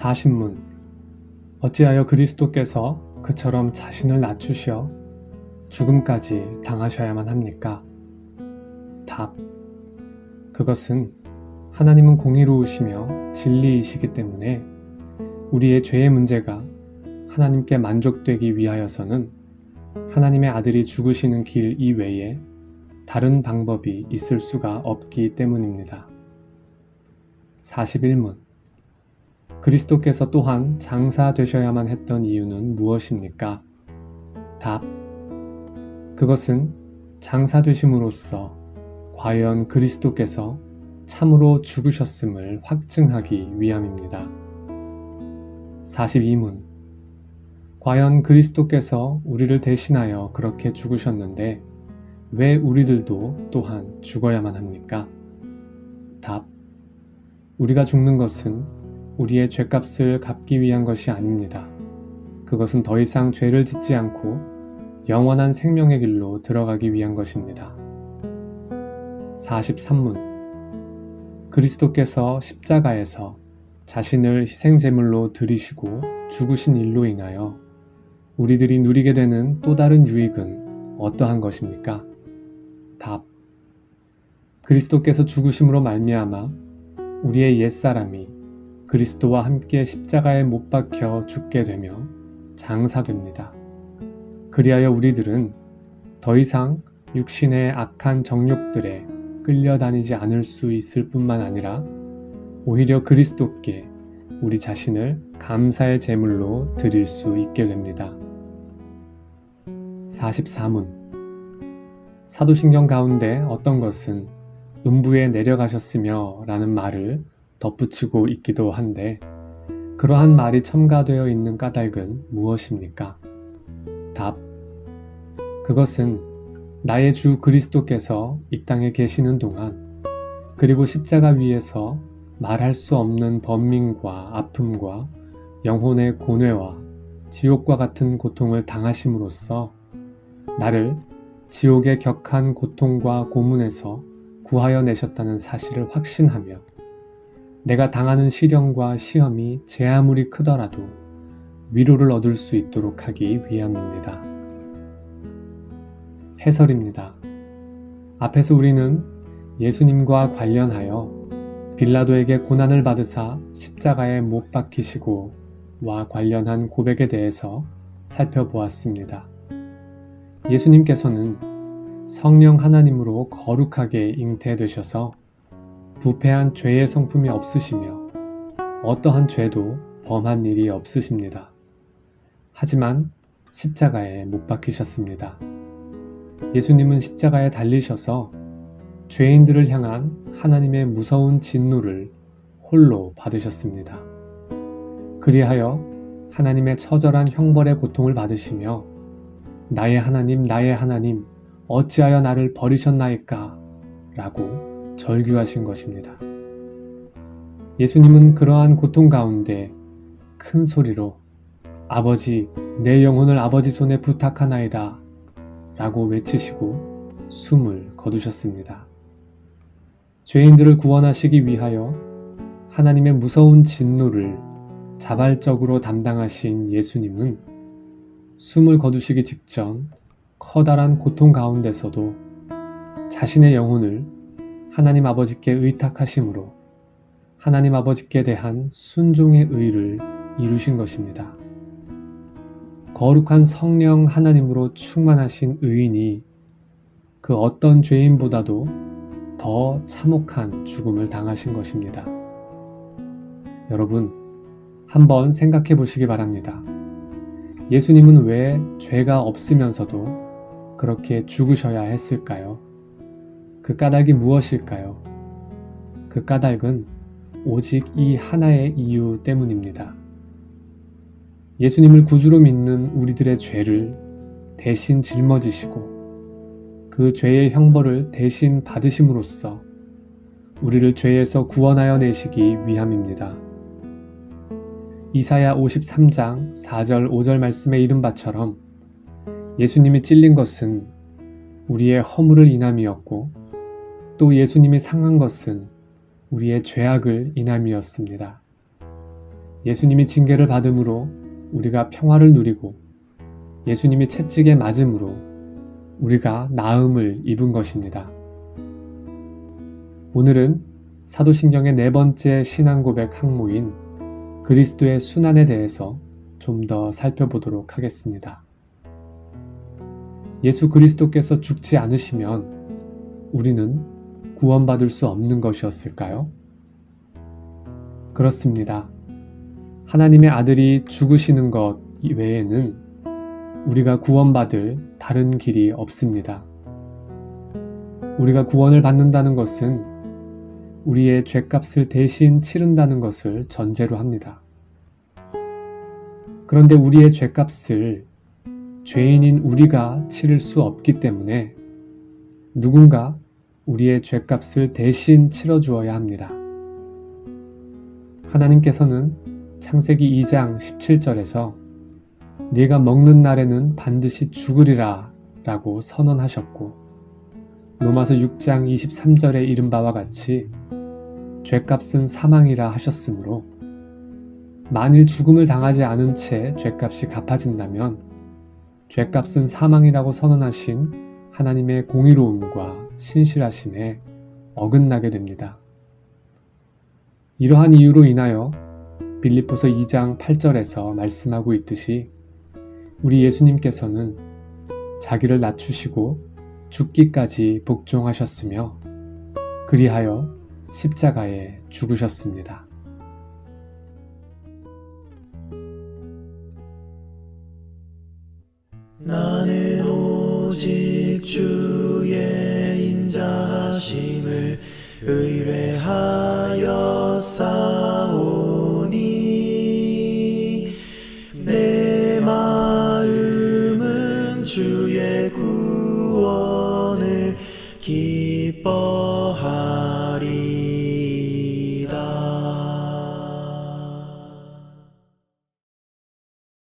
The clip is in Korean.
사신문 어찌하여 그리스도께서 그처럼 자신을 낮추셔 죽음까지 당하셔야만 합니까? 답. 그것은 하나님은 공의로우시며 진리이시기 때문에 우리의 죄의 문제가 하나님께 만족되기 위하여서는 하나님의 아들이 죽으시는 길 이외에 다른 방법이 있을 수가 없기 때문입니다. 41문 그리스도께서 또한 장사 되셔야만 했던 이유는 무엇입니까? 답. 그것은 장사 되심으로써 과연 그리스도께서 참으로 죽으셨음을 확증하기 위함입니다. 42문 과연 그리스도께서 우리를 대신하여 그렇게 죽으셨는데 왜 우리들도 또한 죽어야만 합니까? 답. 우리가 죽는 것은 우리의 죄값을 갚기 위한 것이 아닙니다. 그것은 더 이상 죄를 짓지 않고 영원한 생명의 길로 들어가기 위한 것입니다. 43문 그리스도께서 십자가에서 자신을 희생제물로 드리시고 죽으신 일로 인하여 우리들이 누리게 되는 또 다른 유익은 어떠한 것입니까? 답. 그리스도께서 죽으심으로 말미암아 우리의 옛사람이 그리스도와 함께 십자가에 못 박혀 죽게 되며 장사됩니다. 그리하여 우리들은 더 이상 육신의 악한 정욕들에 끌려다니지 않을 수 있을 뿐만 아니라 오히려 그리스도께 우리 자신을 감사의 제물로 드릴 수 있게 됩니다. 44문 사도신경 가운데 어떤 것은 음부에 내려가셨으며 라는 말을 덧붙이고 있기도 한데 그러한 말이 첨가되어 있는 까닭은 무엇입니까? 답. 그것은 나의 주 그리스도께서 이 땅에 계시는 동안 그리고 십자가 위에서 말할 수 없는 번민과 아픔과 영혼의 고뇌와 지옥과 같은 고통을 당하심으로써 나를 지옥의 격한 고통과 고문에서 구하여 내셨다는 사실을 확신하며 내가 당하는 시련과 시험이 제 아무리 크더라도 위로를 얻을 수 있도록 하기 위함입니다. 해설입니다. 앞에서 우리는 예수님과 관련하여 빌라도에게 고난을 받으사 십자가에 못 박히시고 와 관련한 고백에 대해서 살펴보았습니다. 예수님께서는 성령 하나님으로 거룩하게 잉태되셔서 부패한 죄의 성품이 없으시며 어떠한 죄도 범한 일이 없으십니다. 하지만 십자가에 못 박히셨습니다. 예수님은 십자가에 달리셔서 죄인들을 향한 하나님의 무서운 진노를 홀로 받으셨습니다. 그리하여 하나님의 처절한 형벌의 고통을 받으시며 나의 하나님, 나의 하나님, 어찌하여 나를 버리셨나이까? 라고 절규하신 것입니다. 예수님은 그러한 고통 가운데 큰 소리로 아버지, 내 영혼을 아버지 손에 부탁하나이다. 라고 외치시고 숨을 거두셨습니다. 죄인들을 구원하시기 위하여 하나님의 무서운 진노를 자발적으로 담당하신 예수님은 숨을 거두시기 직전 커다란 고통 가운데서도 자신의 영혼을 하나님 아버지께 의탁하심으로 하나님 아버지께 대한 순종의 의를 이루신 것입니다. 거룩한 성령 하나님으로 충만하신 의인이 그 어떤 죄인보다도 더 참혹한 죽음을 당하신 것입니다. 여러분, 한번 생각해 보시기 바랍니다. 예수님은 왜 죄가 없으면서도 그렇게 죽으셔야 했을까요? 그 까닭이 무엇일까요? 그 까닭은 오직 이 하나의 이유 때문입니다. 예수님을 구주로 믿는 우리들의 죄를 대신 짊어지시고 그 죄의 형벌을 대신 받으심으로써 우리를 죄에서 구원하여 내시기 위함입니다. 이사야 53장 4절 5절 말씀에 이른 바처럼 예수님이 찔린 것은 우리의 허물을 인함이었고 또 예수님이 상한 것은 우리의 죄악을 인함이었습니다. 예수님이 징계를 받음으로 우리가 평화를 누리고 예수님이 채찍에 맞음으로 우리가 나음을 입은 것입니다. 오늘은 사도신경의 네 번째 신앙 고백 항목인 그리스도의 순환에 대해서 좀 더 살펴보도록 하겠습니다. 예수 그리스도께서 죽지 않으시면 우리는 구원받을 수 없는 것이었을까요? 그렇습니다. 하나님의 아들이 죽으시는 것 외에는 우리가 구원받을 다른 길이 없습니다. 우리가 구원을 받는다는 것은 우리의 죄값을 대신 치른다는 것을 전제로 합니다. 그런데 우리의 죄값을 죄인인 우리가 치를 수 없기 때문에 누군가 우리의 죄값을 대신 치러주어야 합니다. 하나님께서는 창세기 2장 17절에서 네가 먹는 날에는 반드시 죽으리라 라고 선언하셨고 로마서 6장 23절에 이른 바와 같이 죄값은 사망이라 하셨으므로 만일 죽음을 당하지 않은 채 죄값이 갚아진다면 죄값은 사망이라고 선언하신 하나님의 공의로움과 신실하심에 어긋나게 됩니다. 이러한 이유로 인하여 빌립보서 2장 8절에서 말씀하고 있듯이 우리 예수님께서는 자기를 낮추시고 죽기까지 복종하셨으며 그리하여 십자가에 죽으셨습니다. 나는 오직 주의 인자하심을 의뢰하